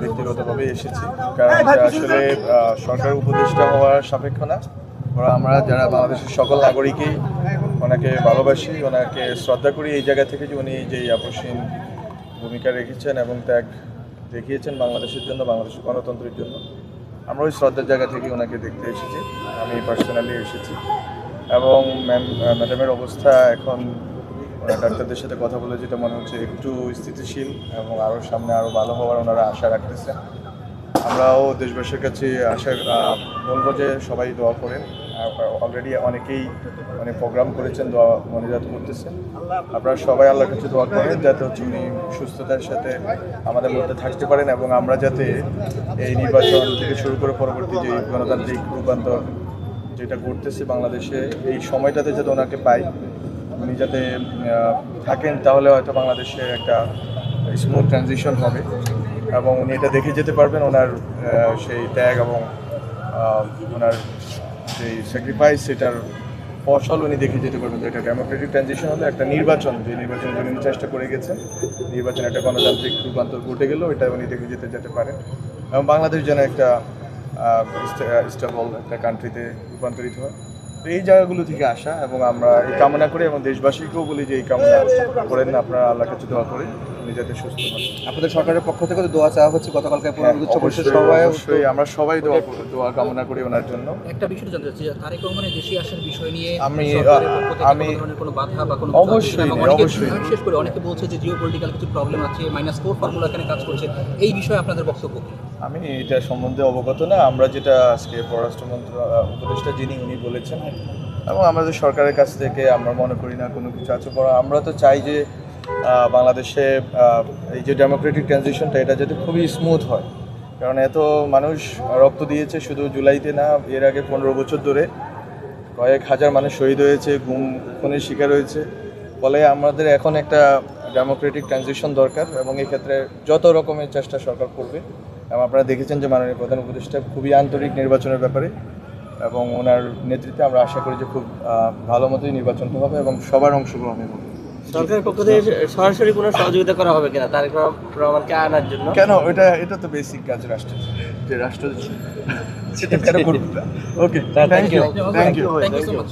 ব্যক্তিগতভাবে এসেছি। কারণ এটা আসলে সরকার উপদেষ্টা হওয়ার সাপেক্ষ না। ওরা আমরা যারা বাংলাদেশের সকল নাগরিকই ওনাকে ভালোবাসি ওনাকে শ্রদ্ধা করি। এই জায়গা থেকে যে উনি যে আপসীন ভূমিকা রেখেছেন এবং ত্যাগ দেখিয়েছেন বাংলাদেশের জন্য বাংলাদেশের গণতন্ত্রের জন্য আমরা ওই শ্রদ্ধার জায়গা থেকে ওনাকে দেখতে এসেছি। আমি পার্সোনালি এসেছি। এবং ম্যাম ম্যাডামের অবস্থা এখন ডাক্তারদের সাথে কথা বলে যেটা মনে হচ্ছে একটু স্থিতিশীল এবং আরও সামনে আরও ভালো হওয়ার ওনারা আশা রাখতেছেন আমরাও দেশবাসীর কাছে আশা বলব যে সবাই দোয়া করেন। অলরেডি অনেকেই মানে প্রোগ্রাম করেছেন, দোয়া মনিজাত করতেছেন। আপনারা সবাই আল্লাহর কাছে দোয়া করেন যাতে হচ্ছে উনি সুস্থতার সাথে আমাদের মধ্যে থাকতে পারেন এবং আমরা যাতে এই নির্বাচন থেকে শুরু করে পরবর্তী যে গণতান্ত্রিক রূপান্তর যেটা ঘটতেছে বাংলাদেশে, এই সময়টাতে যাতে ওনাকে পাই। উনি যাতে থাকেন, তাহলে হয়তো বাংলাদেশে একটা স্মুথ ট্রানজিশন হবে। এবং উনি এটা দেখে যেতে পারবেন ওনার সেই ত্যাগ এবং ওনার সেই স্যাক্রিফাইস সেটার ফসল উনি দেখে যেতে পারবেন। যে একটা ডেমোক্রেটিক ট্রানজিশন হলে একটা নির্বাচন, যে নির্বাচনের জন্য উনি চেষ্টা করে গেছেন, নির্বাচন একটা গণতান্ত্রিক রূপান্তর ঘটে গেল, এটা উনি দেখে যেতে যেতে পারেন। এবং বাংলাদেশ যেন একটা স্টেবল একটা কান্ট্রিতে রূপান্তরিত হয়। তো এই জায়গাগুলো থেকে আসা এবং আমরা এই কামনা করি এবং দেশবাসীকেও বলি যে এই কামনা করেন আপনারা আল্লাহ কাছে দোয়া করে উনি যাতে সুস্থ হন। আপনাদের সরকারের পক্ষ থেকে তো দোয়া চাওয়া হচ্ছে গতকালকে পুনর্বিচ্ছ পরিষদ অবশ্যই, অবশ্যই। আমরা সবাই দোয়া দোয়া কামনা করি ওনার জন্য। একটা বিষয় জানতে চাচ্ছি তারেক রহমানের দেশে আসার বিষয় নিয়ে আমি, আমি- কোনো বাধা বা কোনো অবশ্যই অবশ্যই। বিশেষ করে অনেকে বলছে যে জিও পলিটিক্যাল কিছু প্রবলেম আছে মাইনাস ফোর ফর্মুলা এখানে কাজ করছে। এই বিষয়ে আপনাদের বক্তব্য আমি এটা সম্বন্ধে অবগত না। আমরা যেটা আজকে পররাষ্ট্রমন্ত্র আহ, উপদেষ্টা যিনি উনি বলেছেন এবং আমাদের সরকারের কাছ থেকে আমরা মনে করি না কোনো কিছু আছে। বরং আমরা তো চাই যে বাংলাদেশে এই যে ডেমোক্রেটিক ট্রানজিশনটা, এটা যাতে খুবই স্মুথ হয়। কারণ এত মানুষ রক্ত দিয়েছে শুধু জুলাইতে না, এর আগে পনেরো বছর ধরে কয়েক হাজার মানুষ শহীদ হয়েছে, গুম, খুনের শিকার হয়েছে। ফলে আমাদের এখন একটা ডেমোক্রেটিক ট্রানজিশন দরকার এবং এক্ষেত্রে যত রকমের চেষ্টা সরকার করবে, এবং আপনারা দেখেছেন যে মাননীয় প্রধান উপদেষ্টা খুবই আন্তরিক নির্বাচনের ব্যাপারে, এবং ওনার নেতৃত্বে আমরা আশা করি যে খুব ভালো মতোই নির্বাচনটা হবে এবং সবার অংশগ্রহণের হবে সরকারের পক্ষ থেকে সরাসরি কোনো সহযোগিতা করা হবে কিনা তারেক রহমানকে আনার জন্য? কেন? এটা এটা তো বেসিক কাজ রাষ্ট্রের। যে রাষ্ট্র সেটা কেন করবে okay thank you thank you thank you so much